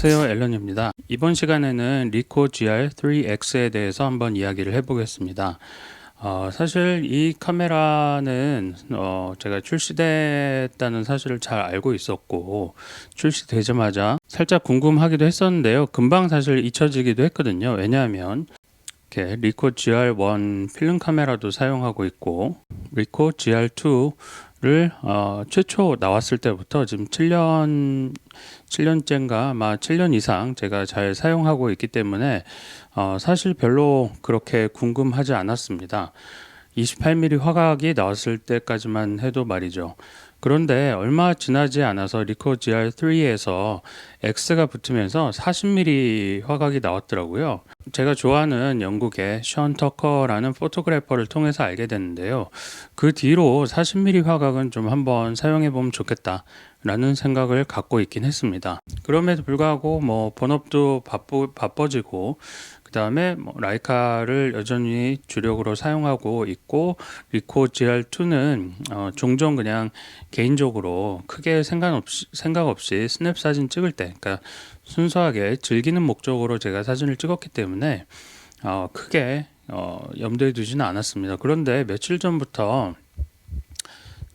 안녕하세요. 앨런입니다. 이번 시간에는 리코 GR3X에 대해서 한번 이야기를 해보겠습니다. 어, 사실 이 카메라는 어, 제가 출시됐다는 사실을 잘 알고 있었고 출시되자마자 살짝 궁금하기도 했었는데요. 금방 사실 잊혀지기도 했거든요. 왜냐하면 이렇게 리코 GR1 필름 카메라도 사용하고 있고 리코 GR2를 어, 최초 나왔을 때부터 지금 7년 7년째인가 아마 7년 이상 제가 잘 사용하고 있기 때문에 어, 사실 별로 그렇게 궁금하지 않았습니다. 28mm 화각이 나왔을 때까지만 해도 말이죠. 그런데 얼마 지나지 않아서 리코 GR3에서 X가 붙으면서 40mm 화각이 나왔더라고요. 제가 좋아하는 영국의 션 터커라는 포토그래퍼를 통해서 알게 됐는데요. 그 뒤로 40mm 화각은 좀 한번 사용해 보면 좋겠다. 라는 생각을 갖고 있긴 했습니다. 그럼에도 불구하고 뭐 본업도 바쁘, 바빠지고 그 다음에 뭐 라이카를 여전히 주력으로 사용하고 있고 리코 GR2는 어, 종종 그냥 개인적으로 크게 생각 없이, 생각 없이 스냅 사진 찍을 때 그러니까 순수하게 즐기는 목적으로 제가 사진을 찍었기 때문에 어, 크게 어, 염두에 두지는 않았습니다. 그런데 며칠 전부터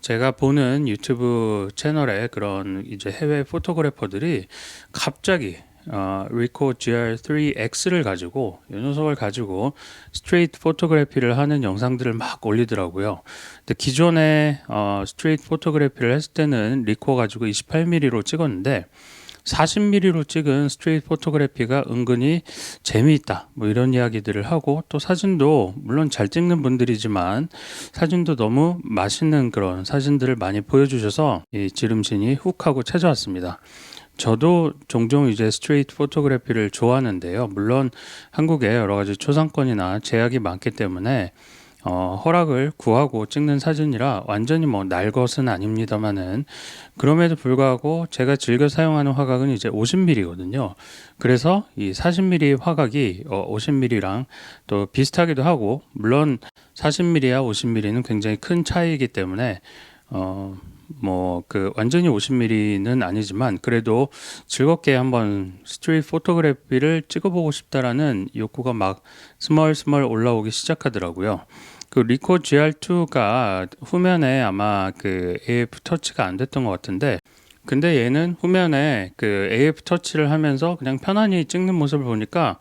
제가 보는 유튜브 채널에 그런 이제 해외 포토그래퍼들이 갑자기 어, 리코 GR3X를 가지고 이 녀석을 가지고 스트레이트 포토그래피를 하는 영상들을 막 올리더라고요. 근데 기존에 어, 스트레이트 포토그래피를 했을 때는 리코 가지고 28mm로 찍었는데 40mm로 찍은 스트레이트 포토그래피가 은근히 재미있다. 뭐 이런 이야기들을 하고 또 사진도 물론 잘 찍는 분들이지만 사진도 너무 맛있는 그런 사진들을 많이 보여주셔서 이 지름신이 훅 하고 찾아왔습니다. 저도 종종 이제 스트레이트 포토그래피를 좋아하는데요. 물론 한국에 여러 가지 초상권이나 제약이 많기 때문에 어, 허락을 구하고 찍는 사진이라 완전히 뭐 날 것은 아닙니다만은 그럼에도 불구하고 제가 즐겨 사용하는 화각은 이제 50mm거든요. 그래서 이 40mm 화각이 어, 50mm랑 또 비슷하기도 하고 물론 40mm와 50mm는 굉장히 큰 차이이기 때문에 어, 뭐 그 완전히 50mm는 아니지만 그래도 즐겁게 한번 스트릿 포토그래피를 찍어보고 싶다라는 욕구가 막 스멀스멀 올라오기 시작하더라고요. 그 리코 GR2가 후면에 아마 그 AF 터치가 안 됐던 것 같은데 근데 얘는 후면에 그 AF 터치를 하면서 그냥 편안히 찍는 모습을 보니까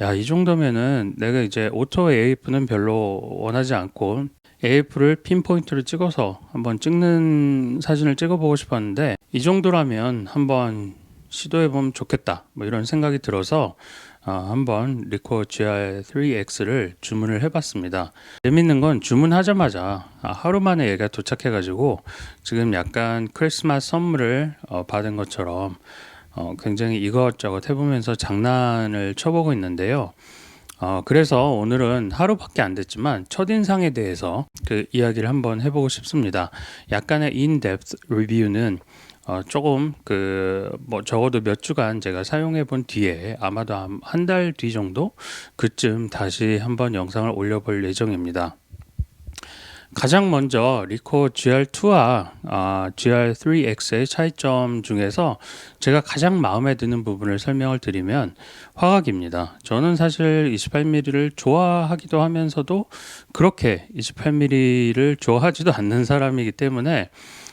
야 이 정도면은 내가 이제 오토 AF는 별로 원하지 않고 AF를 핀포인트로 찍어서 한번 찍는 사진을 찍어보고 싶었는데 이 정도라면 한번 시도해보면 좋겠다 뭐 이런 생각이 들어서 어, 한번 리코 GR3X를 주문을 해봤습니다. 재밌는 건 주문하자마자 아, 하루 만에 얘가 도착해가지고 지금 약간 크리스마스 선물을 어, 받은 것처럼 어, 굉장히 이것저것 해보면서 장난을 쳐보고 있는데요. 어, 그래서 오늘은 하루밖에 안 됐지만 첫인상에 대해서 그 이야기를 한번 해보고 싶습니다. 약간의 in-depth 리뷰는 어, 조금 그 뭐 적어도 몇 주간 제가 사용해 본 뒤에 아마도 한 달 뒤 정도 그쯤 다시 한번 영상을 올려볼 예정입니다. 가장 먼저 리코 GR2와 아, GR3X의 차이점 중에서 제가 가장 마음에 드는 부분을 설명을 드리면 화각입니다. 저는 사실 28mm를 좋아하기도 하면서도 그렇게 28mm를 좋아하지도 않는 사람이기 때문에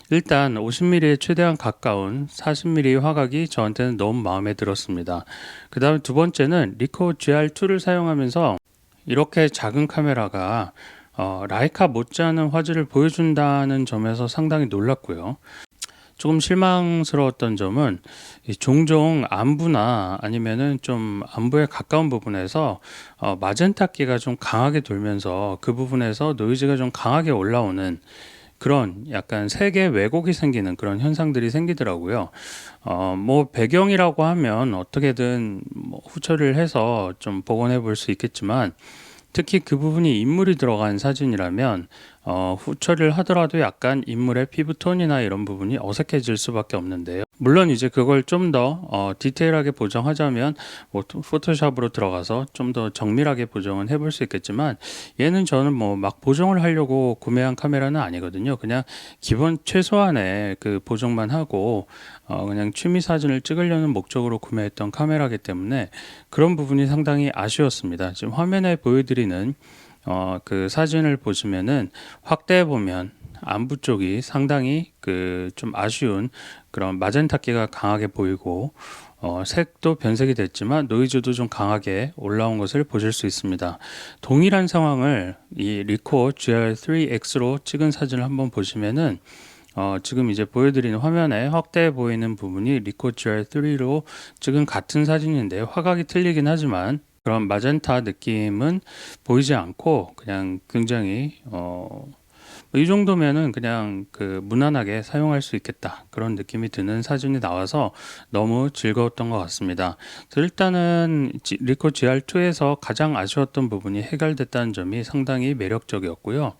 일단 50mm에 최대한 가까운 40mm 화각이 저한테는 너무 마음에 들었습니다. 그 다음에 두 번째는 리코 GR2를 사용하면서 이렇게 작은 카메라가 어, 라이카 못지않은 화질을 보여준다는 점에서 상당히 놀랐고요. 조금 실망스러웠던 점은 이 종종 안부나 아니면은 좀 안부에 가까운 부분에서 어, 마젠타기가 좀 강하게 돌면서 그 부분에서 노이즈가 좀 강하게 올라오는 그런 약간 색의 왜곡이 생기는 그런 현상들이 생기더라고요. 어, 뭐 배경이라고 하면 어떻게든 뭐 후처리를 해서 좀 복원해 볼 수 있겠지만 특히 그 부분이 인물이 들어간 사진이라면 어, 후처리를 하더라도 약간 인물의 피부톤이나 이런 부분이 어색해질 수밖에 없는데요. 물론 이제 그걸 좀더 어, 디테일하게 보정하자면 뭐 토- 포토샵으로 들어가서 좀 더 정밀하게 보정은 해볼 수 있겠지만 얘는 저는 뭐 막 보정을 하려고 구매한 카메라는 아니거든요. 그냥 기본 최소한의 그 보정만 하고 어, 그냥 취미 사진을 찍으려는 목적으로 구매했던 카메라기 때문에 그런 부분이 상당히 아쉬웠습니다. 지금 화면에 보여드리는 어, 그 사진을 보시면은 확대해 보면 안부 쪽이 상당히 그 좀 아쉬운 그런 마젠타기가 강하게 보이고 어, 색도 변색이 됐지만 노이즈도 좀 강하게 올라온 것을 보실 수 있습니다. 동일한 상황을 이 리코 GR3X로 찍은 사진을 한번 보시면은 어, 지금 이제 보여드리는 화면에 확대해 보이는 부분이 리코 GR3로 찍은 같은 사진인데 화각이 틀리긴 하지만 그런 마젠타 느낌은 보이지 않고 그냥 굉장히 어, 이 정도면은 그냥 그 무난하게 사용할 수 있겠다 그런 느낌이 드는 사진이 나와서 너무 즐거웠던 것 같습니다. 일단은 지- 리코 GR2에서 가장 아쉬웠던 부분이 해결됐다는 점이 상당히 매력적이었고요.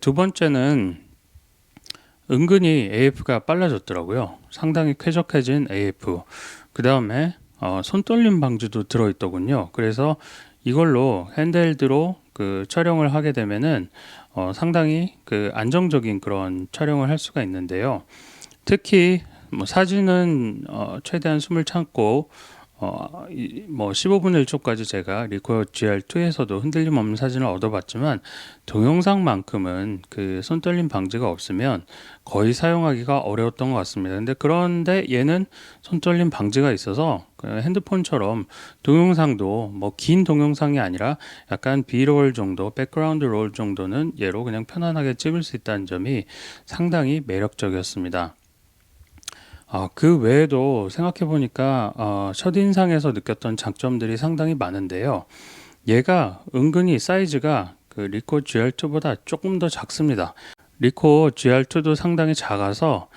두 번째는 은근히 AF가 빨라졌더라고요. 상당히 쾌적해진 AF. 그 다음에 어, 손떨림 방지도 들어있더군요. 그래서 이걸로 핸드헬드로 그 촬영을 하게 되면은 어, 상당히 그 안정적인 그런 촬영을 할 수가 있는데요. 특히 뭐 사진은 어, 최대한 숨을 참고 어, 이, 뭐 15분의 1초까지 제가 리코 GR2에서도 흔들림 없는 사진을 얻어봤지만 동영상만큼은 그 손떨림 방지가 없으면 거의 사용하기가 어려웠던 것 같습니다. 근데 그런데 얘는 손떨림 방지가 있어서 그 핸드폰처럼 동영상도 뭐 긴 동영상이 아니라 약간 비롤 정도, 백그라운드 롤 정도는 얘로 그냥 편안하게 찍을 수 있다는 점이 상당히 매력적이었습니다. 아, 그 외에도 생각해 보니까 어, 첫인상에서 느꼈던 장점들이 상당히 많은데요. 얘가 은근히 사이즈가 그 리코 GR2보다 조금 더 작습니다. 리코 GR2도 상당히 작아서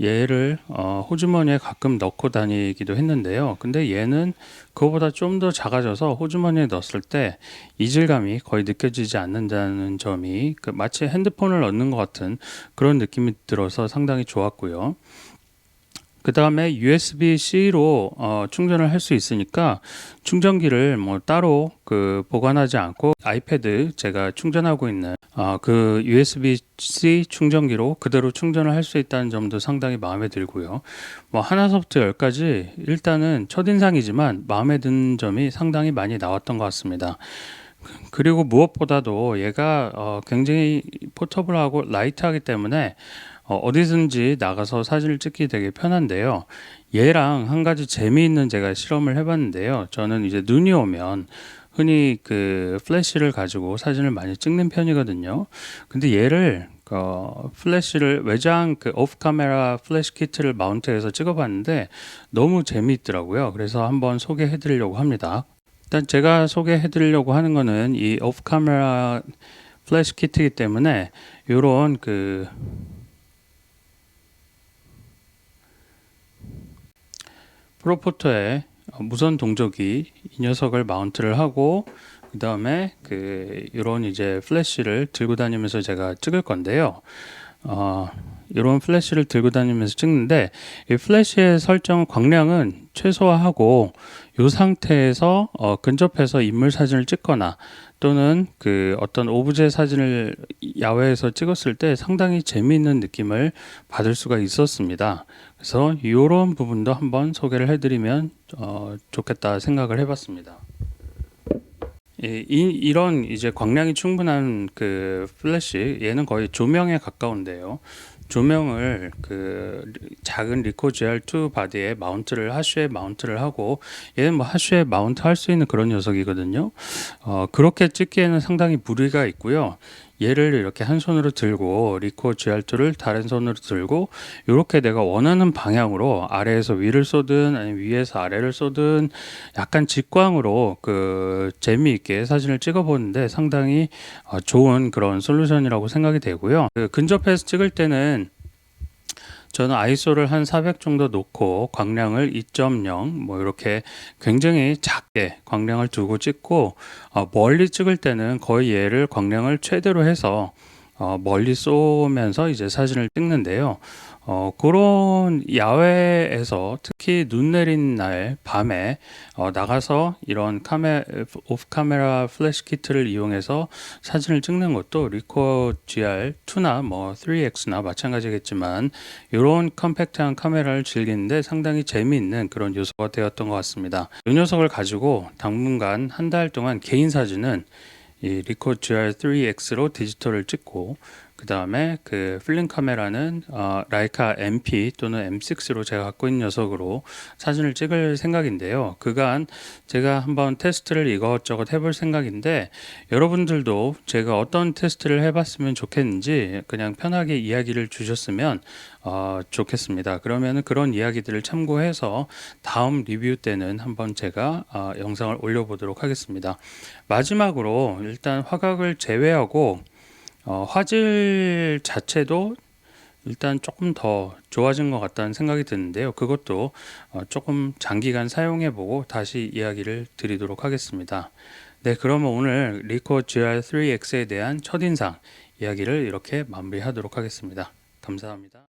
얘를 어, 호주머니에 가끔 넣고 다니기도 했는데요. 근데 얘는 그거보다 좀 더 작아져서 호주머니에 넣었을 때 이질감이 거의 느껴지지 않는다는 점이 그 마치 핸드폰을 넣는 것 같은 그런 느낌이 들어서 상당히 좋았고요. 그 다음에 USB-C로 어, 충전을 할 수 있으니까 충전기를 뭐 따로 그 보관하지 않고 아이패드 제가 충전하고 있는 어, 그 USB-C 충전기로 그대로 충전을 할 수 있다는 점도 상당히 마음에 들고요. 뭐 하나서부터 열까지 일단은 첫인상이지만 마음에 드는 점이 상당히 많이 나왔던 것 같습니다. 그리고 무엇보다도 얘가 어, 굉장히 포터블하고 라이트하기 때문에 어, 어디든지 나가서 사진을 찍기 되게 편한데요. 얘랑 한 가지 재미있는 제가 실험을 해봤는데요. 저는 이제 눈이 오면 흔히 그 플래시를 가지고 사진을 많이 찍는 편이거든요. 근데 얘를 어, 플래시를 외장 그 오프 카메라 플래시 키트를 마운트해서 찍어봤는데 너무 재미있더라고요. 그래서 한번 소개해드리려고 합니다. 일단 제가 소개해드리려고 하는 거는 이 오프 카메라 플래시 키트이기 때문에 이런 그 프로포터에 무선 동조기 이 녀석을 마운트를 하고 그 다음에 그 이런 이제 플래시를 들고 다니면서 제가 찍을 건데요. 어, 이런 플래시를 들고 다니면서 찍는데 이 플래시의 설정 광량은 최소화하고 이 상태에서 어, 근접해서 인물 사진을 찍거나 또는 그 어떤 오브제 사진을 야외에서 찍었을 때 상당히 재미있는 느낌을 받을 수가 있었습니다. 그래서 이런 부분도 한번 소개를 해드리면 어, 좋겠다 생각을 해봤습니다. 이, 이- 이런 이제 광량이 충분한 그 플래시 얘는 거의 조명에 가까운데요. 조명을 그 작은 리코 GR2 바디에 마운트를 하슈에 마운트를 하고 얘는 뭐 하슈에 마운트 할 수 있는 그런 녀석이거든요. 어, 그렇게 찍기에는 상당히 무리가 있고요. 얘를 이렇게 한 손으로 들고 리코 GR2를 다른 손으로 들고 이렇게 내가 원하는 방향으로 아래에서 위를 쏘든 아니면 위에서 아래를 쏘든 약간 직광으로 그 재미있게 사진을 찍어보는데 상당히 어, 좋은 그런 솔루션이라고 생각이 되고요. 그 근접해서 찍을 때는 저는 아이소를 한 400 정도 놓고 광량을 2.0 뭐 이렇게 굉장히 작게 광량을 두고 찍고 어, 멀리 찍을 때는 거의 얘를 광량을 최대로 해서 어, 멀리 쏘면서 이제 사진을 찍는데요. 어, 그런 야외에서 특히 눈 내린 날 밤에 어, 나가서 이런 카메 오프 카메라 플래시 키트를 이용해서 사진을 찍는 것도 리코 GR2나 뭐 3X나 마찬가지겠지만 이런 컴팩트한 카메라를 즐기는데 상당히 재미있는 그런 요소가 되었던 것 같습니다. 이 녀석을 가지고 당분간 한 달 동안 개인 사진은 이 리코 GR3X로 디지털을 찍고 그 다음에 그 필름 카메라는 어, 라이카 MP 또는 M6로 제가 갖고 있는 녀석으로 사진을 찍을 생각인데요. 그간 제가 한번 테스트를 이것저것 해볼 생각인데 여러분들도 제가 어떤 테스트를 해봤으면 좋겠는지 그냥 편하게 이야기를 주셨으면 어, 좋겠습니다. 그러면 그런 이야기들을 참고해서 다음 리뷰 때는 한번 제가 어, 영상을 올려보도록 하겠습니다. 마지막으로 일단 화각을 제외하고 어, 화질 자체도 일단 조금 더 좋아진 것 같다는 생각이 드는데요. 그것도 어, 조금 장기간 사용해보고 다시 이야기를 드리도록 하겠습니다. 네, 그러면 오늘 리코 GR3X에 대한 첫인상 이야기를 이렇게 마무리하도록 하겠습니다. 감사합니다.